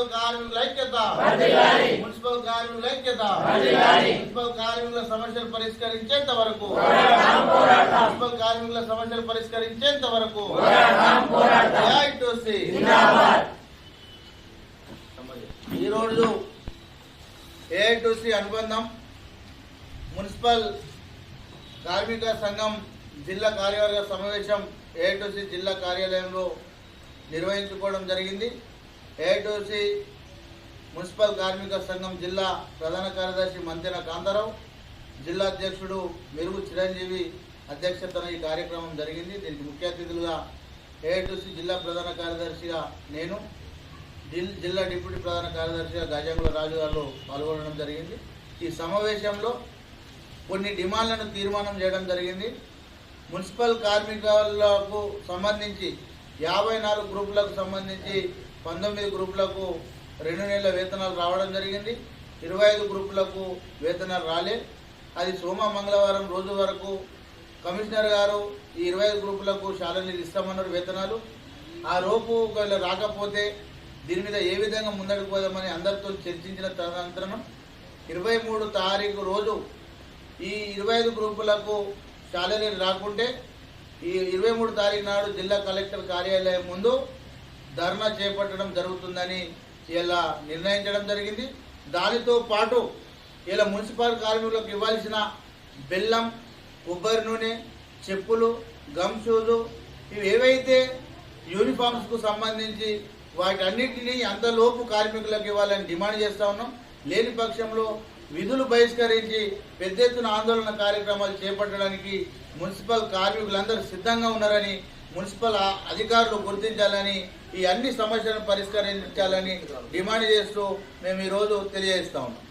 Municipal కార్మికుల ఐక్యత. Municipal కార్మికుల ఐక్యత. మున్సిపల్ కార్మికుల సమస్యలు పరిష్కరించేంత వరకు. మున్సిపల్ కార్మికుల సమస్యలు పరిష్కరించేంత వరకు. ఏఐటీసీ. ఈరోజు ఏఐటీసీ అనుబంధం మున్సిపల్ కార్మిక సంఘం జిల్లా కార్యవర్గ సమావేశం ఏఐటీసీ జిల్లా కార్యాలయంలో నిర్వహించుకోవడం జరిగింది. ఏఐటీసీ మున్సిపల్ కార్మిక సంఘం జిల్లా ప్రధాన కార్యదర్శి మంతెన కాంతారావు జిల్లా అధ్యక్షుడు మెరుగు చిరంజీవి అధ్యక్షతన ఈ కార్యక్రమం జరిగింది. దీనికి ముఖ్య అతిథులుగా ఏఐటీసీ జిల్లా ప్రధాన కార్యదర్శిగా నేను జిల్లా డిప్యూటీ ప్రధాన కార్యదర్శిగా గజాంగుల రాజు గారు పాల్గొనడం జరిగింది. ఈ సమావేశంలో కొన్ని డిమాండ్లను తీర్మానం చేయడం జరిగింది. మున్సిపల్ కార్మికులకు సంబంధించి యాభై నాలుగు గ్రూపులకు సంబంధించి పంతొమ్మిది గ్రూపులకు రెండు నెలల వేతనాలు రావడం జరిగింది. ఇరవై ఐదు గ్రూపులకు వేతనాలు రాలే. అది సోమ మంగళవారం రోజు వరకు కమిషనర్ గారు ఈ ఇరవై ఐదు గ్రూపులకు శాలరీలు ఇస్తామన్నారు వేతనాలు. ఆ రోపు ఒకవేళ రాకపోతే దీని మీద ఏ విధంగా ముందడుగు పోదామని అందరితో చర్చించిన తదనంతరం ఇరవై మూడు తారీఖు రోజు ఈ ఇరవై ఐదు గ్రూపులకు శాలరీలు రాకుంటే ఈ ఇరవై మూడు తారీఖు నాడు జిల్లా కలెక్టర్ కార్యాలయం ముందు ధర్నా చేపట్టడం జరుగుతుందని ఇలా నిర్ణయించడం జరిగింది. దానితో పాటు ఇలా మున్సిపల్ కార్మికులకు ఇవ్వాల్సిన బెల్లం కొబ్బరి నూనె చెప్పులు గమ్ షూజు ఇవి ఏవైతే యూనిఫామ్స్కు సంబంధించి వాటన్నిటినీ అంతలోపు కార్మికులకు ఇవ్వాలని డిమాండ్ చేస్తా ఉన్నాం. లేని పక్షంలో విధులు బహిష్కరించి పెద్ద ఎత్తున ఆందోళన కార్యక్రమాలు చేపట్టడానికి మున్సిపల్ కార్మికులందరూ సిద్ధంగా ఉన్నారని మున్సిపల్ అధికారులు గుర్తించాలని ఈ అన్ని సమస్యలను పరిష్కరించాలని డిమాండ్ చేస్తూ మేము ఈరోజు తెలియజేస్తా ఉన్నాం.